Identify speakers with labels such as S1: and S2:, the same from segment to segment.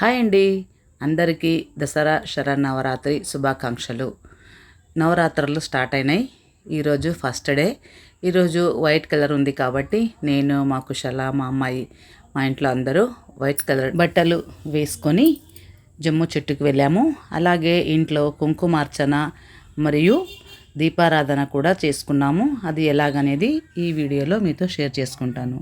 S1: Hi అండి. అందరికీ దసరా శరన్నవరాత్రి శుభాకాంక్షలు. నవరాత్రులు స్టార్ట్ అయినాయి. ఈరోజు ఫస్ట్ డే. ఈరోజు వైట్ కలర్ ఉంది కాబట్టి నేను మా కుశల మా అమ్మాయి మా ఇంట్లో అందరూ వైట్ కలర్ బట్టలు వేసుకొని జమ్ము చెట్టుకు వెళ్ళాము. అలాగే ఇంట్లో కుంకుమార్చన మరియు దీపారాధన కూడా చేసుకున్నాము. అది ఎలాగనేది ఈ వీడియోలో మీతో షేర్ చేసుకుంటాను.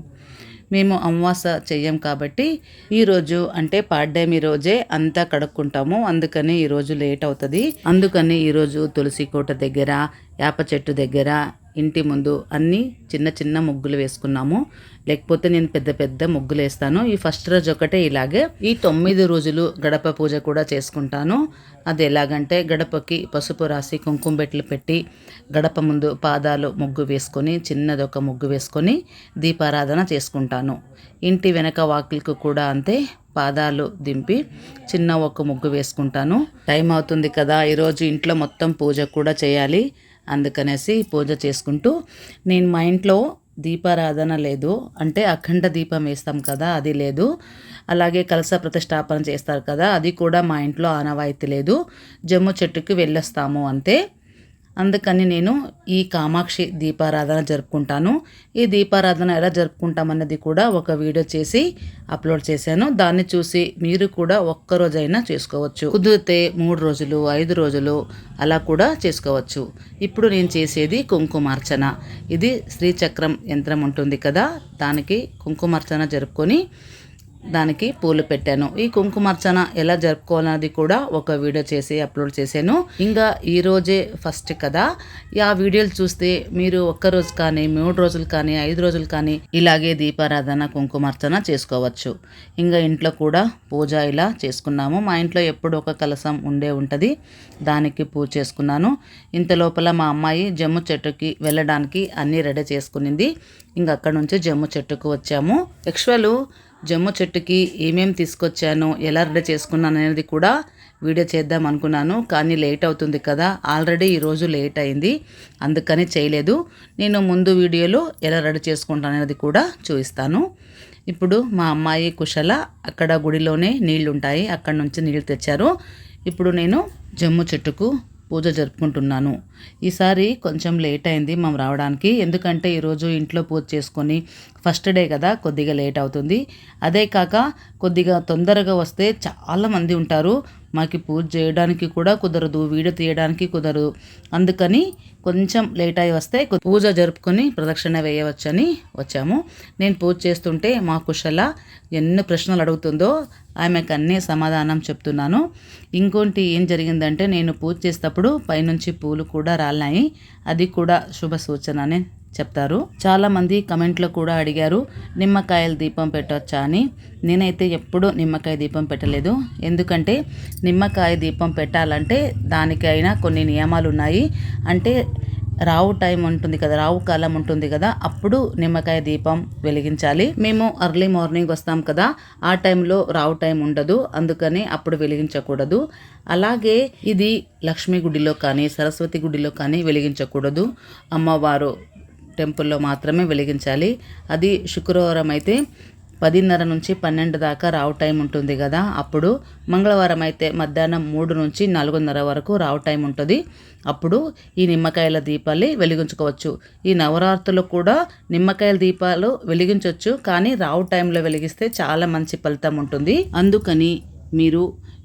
S1: మేము అమావాస చెయ్యం కాబట్టి ఈరోజు అంటే పాడ్డేమి రోజే అంతా కడుక్కుంటాము. అందుకని ఈరోజు లేట్ అవుతుంది. అందుకని ఈరోజు తులసి కోట దగ్గర వేప చెట్టు దగ్గర ఇంటి ముందు అన్నీ చిన్న చిన్న ముగ్గులు వేసుకున్నాము. లేకపోతే నేను పెద్ద పెద్ద ముగ్గులు వేస్తాను. ఈ ఫస్ట్ రోజు ఒకటే ఇలాగే. ఈ తొమ్మిది రోజులు గడప పూజ కూడా చేసుకుంటాను. అది ఎలాగంటే గడపకి పసుపు రాసి కుంకుమ బెట్లు పెట్టి గడప ముందు పాదాలు ముగ్గు వేసుకొని చిన్నది ఒక ముగ్గు వేసుకొని దీపారాధన చేసుకుంటాను. ఇంటి వెనక వాకిలకు కూడా అంతే పాదాలు దింపి చిన్న ఒక ముగ్గు వేసుకుంటాను. టైం అవుతుంది కదా ఈరోజు ఇంట్లో మొత్తం పూజ కూడా చేయాలి. అందుకనేసి పూజ చేసుకుంటూ నేను మా ఇంట్లో దీపారాధన లేదు. అంటే అఖండ దీపం వేస్తాం కదా అది లేదు. అలాగే కలస ప్రతిష్టాపన చేస్తారు కదా అది కూడా మా ఇంట్లో ఆనవాయితీ లేదు. జమ్ము చెట్టుకి వెళ్ళొస్తాము అంతే. అందుకని నేను ఈ కామాక్షి దీపారాధన జరుపుకుంటాను. ఈ దీపారాధన ఎలా జరుపుకుంటామన్నది కూడా ఒక వీడియో చేసి అప్లోడ్ చేశాను. దాన్ని చూసి మీరు కూడా ఒక్కరోజైనా చేసుకోవచ్చు. కుదిరితే మూడు రోజులు ఐదు రోజులు అలా కూడా చేసుకోవచ్చు. ఇప్పుడు నేను చేసేది కుంకుమార్చన. ఇది శ్రీచక్రం యంత్రం ఉంటుంది కదా దానికి కుంకుమార్చన జరుపుకొని దానికి పూలు పెట్టాను. ఈ కుంకుమార్చన ఎలా జరుపుకోవాలన్నది కూడా ఒక వీడియో చేసి అప్లోడ్ చేశాను. ఇంకా ఈ రోజే ఫస్ట్ కదా. ఆ వీడియోలు చూస్తే మీరు ఒక్క రోజు కానీ మూడు రోజులు కానీ ఐదు రోజులు కానీ ఇలాగే దీపారాధన కుంకుమార్చన చేసుకోవచ్చు. ఇంకా ఇంట్లో కూడా పూజ ఇలా చేసుకున్నాము. మా ఇంట్లో ఎప్పుడు ఒక కలసం ఉండే ఉంటుంది. దానికి పూజ చేసుకున్నాను. ఇంత లోపల మా అమ్మాయి జమ్ము చెట్టుకి వెళ్ళడానికి అన్నీ రెడీ చేసుకునింది. ఇంకా అక్కడ నుంచి జమ్ము చెట్టుకు వచ్చాము. యక్ష్వలు జమ్ము చెట్టుకి ఏమేమి తీసుకొచ్చానో ఎలా రెడీ చేసుకున్నాను అనేది కూడా వీడియో చేద్దాం అనుకున్నాను. కానీ లేట్ అవుతుంది కదా. ఆల్రెడీ ఈరోజు లేట్ అయింది. అందుకని చేయలేదు. నేను ముందు వీడియోలో ఎలా రెడీ చేసుకుంటాను అనేది కూడా చూపిస్తాను. ఇప్పుడు మా అమ్మాయి కుశల అక్కడ గుడిలోనే నీళ్ళు ఉంటాయి అక్కడ నుంచి నీళ్ళు తెచ్చారు. ఇప్పుడు నేను జమ్ము చెట్టుకు పూజ జరుపుకుంటున్నాను. ఈసారి కొంచెం లేట్ అయింది మేము రావడానికి. ఎందుకంటే ఈరోజు ఇంట్లో పూజ చేసుకొని ఫస్ట్ డే కదా కొద్దిగా లేట్ అవుతుంది. అదే కాక కొద్దిగా తొందరగా వస్తే చాలామంది ఉంటారు. మాకు పూజ చేయడానికి కూడా కుదరదు వీడియో తీయడానికి కుదరదు. అందుకని కొంచెం లేట్ అయి వస్తే పూజ జరుపుకొని ప్రదక్షిణ వేయవచ్చని వచ్చాము. నేను పూజ చేస్తుంటే మా కుశల ఎన్ని ప్రశ్నలు అడుగుతుందో ఆమెకు అన్నీ సమాధానం చెప్తున్నాను. ఇంకోటి ఏం జరిగిందంటే నేను పూజ చేసేటప్పుడు పైనుంచి పూలు కూడా రాలినాయి. అది కూడా శుభ సూచన అని చెప్తారు. చాలామంది కమెంట్లో కూడా అడిగారు నిమ్మకాయల దీపం పెట్టవచ్చా అని. నేనైతే ఎప్పుడూ నిమ్మకాయ దీపం పెట్టలేదు. ఎందుకంటే నిమ్మకాయ దీపం పెట్టాలంటే దానికైనా కొన్ని నియమాలు ఉన్నాయి. అంటే రావు టైం ఉంటుంది కదా రావు కాలం ఉంటుంది కదా అప్పుడు నిమ్మకాయ దీపం వెలిగించాలి. మేము అర్లీ మార్నింగ్ వస్తాం కదా ఆ టైంలో రావు టైం ఉండదు. అందుకని అప్పుడు వెలిగించకూడదు. అలాగే ఇది లక్ష్మీ గుడిలో కానీ సరస్వతి గుడిలో కానీ వెలిగించకూడదు. అమ్మవారు టెంపుల్లో మాత్రమే వెలిగించాలి. అది శుక్రవారం అయితే పదిన్నర నుంచి పన్నెండు దాకా రావు టైం ఉంటుంది కదా. అప్పుడు మంగళవారం అయితే మధ్యాహ్నం మూడు నుంచి నాలుగున్నర వరకు రావు టైం ఉంటుంది. అప్పుడు ఈ నిమ్మకాయల దీపాలు వెలిగించుకోవచ్చు. ఈ నవరాత్రులు కూడా నిమ్మకాయల దీపాలు వెలిగించవచ్చు కానీ రావు టైంలో వెలిగిస్తే చాలా మంచి ఫలితం ఉంటుంది. అందుకని మీరు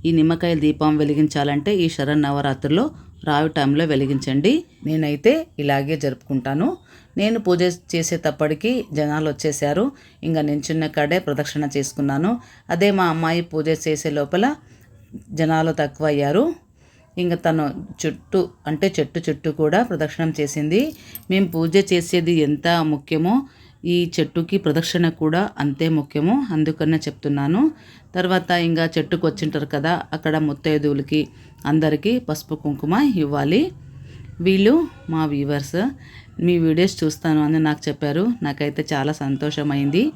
S1: ఈ నిమ్మకాయల దీపం వెలిగించాలంటే ఈ శరణ్ నవరాత్రిలో రావి టైంలో వెలిగించండి. నేనైతే ఇలాగే జరుపుకుంటాను. నేను పూజ చేసేటప్పటికి జనాలు వచ్చేసారు ఇంకా నించున్న కాడే ప్రదక్షిణ చేసుకున్నాను. అదే మా అమ్మాయి పూజ చేసే లోపల జనాలు తక్కువ అయ్యారు ఇంకా తను చుట్టూ అంటే చెట్టు చుట్టూ కూడా ప్రదక్షిణం చేసింది. మేము పూజ చేసేది ఎంత ముఖ్యమో ఈ చెట్టుకి ప్రదక్షిణ కూడా అంతే ముఖ్యము అందుకనే చెప్తున్నాను. తర్వాత ఇంకా చెట్టుకు వచ్చింటారు కదా అక్కడ ముత్తైదువులకి అందరికీ పసుపు కుంకుమ ఇవ్వాలి. వీళ్ళు మా వ్యూవర్స్ మీ వీడియోస్ చూస్తాను అని నాకు చెప్పారు. నాకైతే చాలా సంతోషమైంది.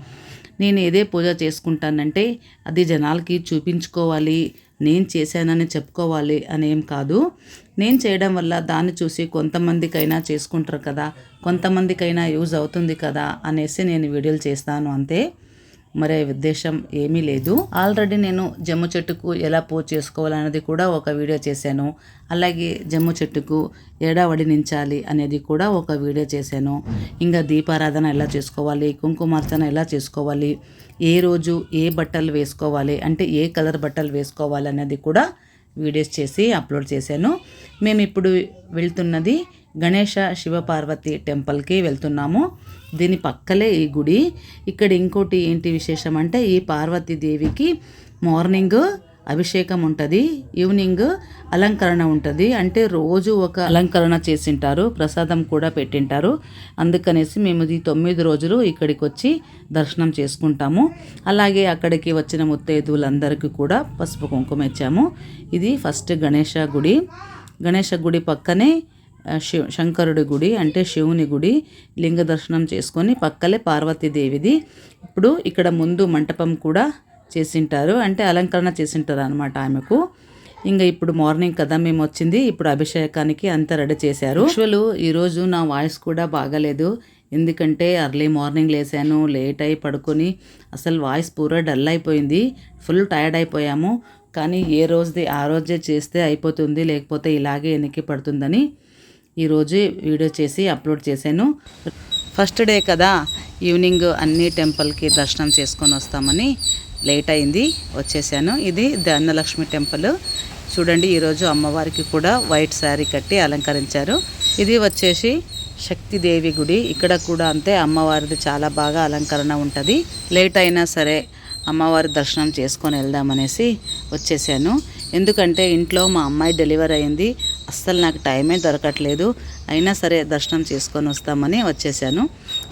S1: నేను ఏదే పూజ చేసుకుంటానంటే అది జనాలకి చూపించుకోవాలి నేను చేశానని చెప్పుకోవాలి అనేం కాదు. నేను చేయడం వల్ల దాన్ని చూసి కొంతమందికైనా చేసుకుంటారు కదా కొంతమందికైనా యూజ్ అవుతుంది కదా అనేసి నేను వీడియోలు చేస్తాను అంతే. మరే ఉద్దేశం ఏమీ లేదు. ఆల్రెడీ నేను జమ్ము చెట్టుకు ఎలా పూజ చేసుకోవాలనేది కూడా ఒక వీడియో చేశాను. అలాగే జమ్ము చెట్టుకు ఏడా వడినించాలి అనేది కూడా ఒక వీడియో చేశాను. ఇంకా దీపారాధన ఎలా చేసుకోవాలి? కుంకుమార్చన ఎలా చేసుకోవాలి? ఏ రోజు ఏ బట్టలు వేసుకోవాలి? అంటే ఏ కలర్ బట్టలు వేసుకోవాలి అనేది కూడా వీడియోస్ చేసి అప్లోడ్ చేశాను. మేము ఇప్పుడు వెళ్తున్నది గణేష శివపార్వతి టెంపుల్కి వెళ్తున్నాము. దీని పక్కలే ఈ గుడి. ఇక్కడ ఇంకోటి ఏంటి విశేషం అంటే ఈ పార్వతీదేవికి మార్నింగ్ అభిషేకం ఉంటుంది ఈవినింగ్ అలంకరణ ఉంటుంది. అంటే రోజు ఒక అలంకరణ చేసింటారు ప్రసాదం కూడా పెట్టింటారు. అందుకనేసి మేము ఈ తొమ్మిది రోజులు ఇక్కడికి వచ్చి దర్శనం చేసుకుంటాము. అలాగే అక్కడికి వచ్చిన ముత్తైదువులందరికీ కూడా పసుపు కుంకుమ ఇచ్చాము. ఇది ఫస్ట్ గణేష గుడి. గణేష గుడి పక్కనే శివ శంకరుడి గుడి అంటే శివుని గుడి లింగ దర్శనం చేసుకొని పక్కలే పార్వతీదేవిది. ఇప్పుడు ఇక్కడ ముందు మంటపం కూడా చేసింటారు. అంటే అలంకరణ చేసింటారు అనమాట ఆమెకు. ఇంకా ఇప్పుడు మార్నింగ్ కదా మేము వచ్చింది. ఇప్పుడు అభిషేకానికి అంతా రెడీ చేశారు. యాక్చువల్ ఈరోజు నా వాయిస్ కూడా బాగాలేదు. ఎందుకంటే అర్లీ మార్నింగ్ లేసాను లేట్ అయి పడుకొని అసలు వాయిస్ పూరా డల్ అయిపోయింది. ఫుల్ టైర్డ్ అయిపోయాము. కానీ ఏ రోజుది ఆ రోజే చేస్తే అయిపోతుంది లేకపోతే ఇలాగే వెనక్కి పడుతుందని ఈరోజు వీడియో చేసి అప్లోడ్ చేశాను. ఫస్ట్ డే కదా ఈవినింగ్ అన్ని టెంపుల్కి దర్శనం చేసుకొని వస్తామని లేట్ అయింది వచ్చేసాను. ఇది ధనలక్ష్మి టెంపుల్. చూడండి ఈరోజు అమ్మవారికి కూడా వైట్ శారీ కట్టి అలంకరించారు. ఇది వచ్చేసి శక్తిదేవి గుడి. ఇక్కడ కూడా అంతే అమ్మవారిది చాలా బాగా అలంకరణ ఉంటుంది. లేట్ అయినా సరే అమ్మవారి దర్శనం చేసుకొని వెళ్దామనేసి వచ్చేసాను. ఎందుకంటే ఇంట్లో మా అమ్మాయి డెలివరీ అయింది. అస్సలు నాకు టైమే దొరకట్లేదు. అయినా సరే దర్శనం చేసుకొని వస్తామని వచ్చేసాను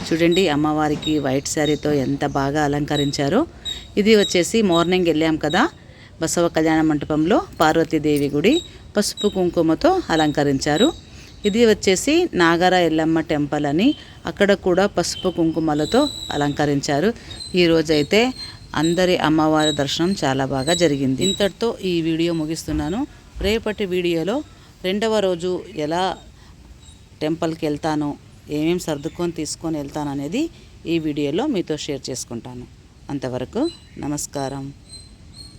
S1: చూడండి అమ్మవారికి వైట్ శారీతో ఎంత బాగా అలంకరించారో. ఇది వచ్చేసి మార్నింగ్ వెళ్ళాం కదా బసవ కళ్యాణ మంటపంలో పార్వతీదేవి గుడి పసుపు కుంకుమతో అలంకరించారు. ఇది వచ్చేసి నాగర ఎల్లమ్మ టెంపుల్ అని అక్కడ కూడా పసుపు కుంకుమలతో అలంకరించారు. ఈరోజైతే అందరి అమ్మవారి దర్శనం చాలా బాగా జరిగింది. ఇంతటితో ఈ వీడియో ముగిస్తున్నాను. రేపటి వీడియోలో రెండవ రోజు ఎలా టెంపుల్కి వెళ్తాను ఏమేమి సర్దుకొని తీసుకొని వెళ్తాను అనేది ఈ వీడియోలో మీతో షేర్ చేసుకుంటాను. అంతవరకు నమస్కారం.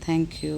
S1: Thank you.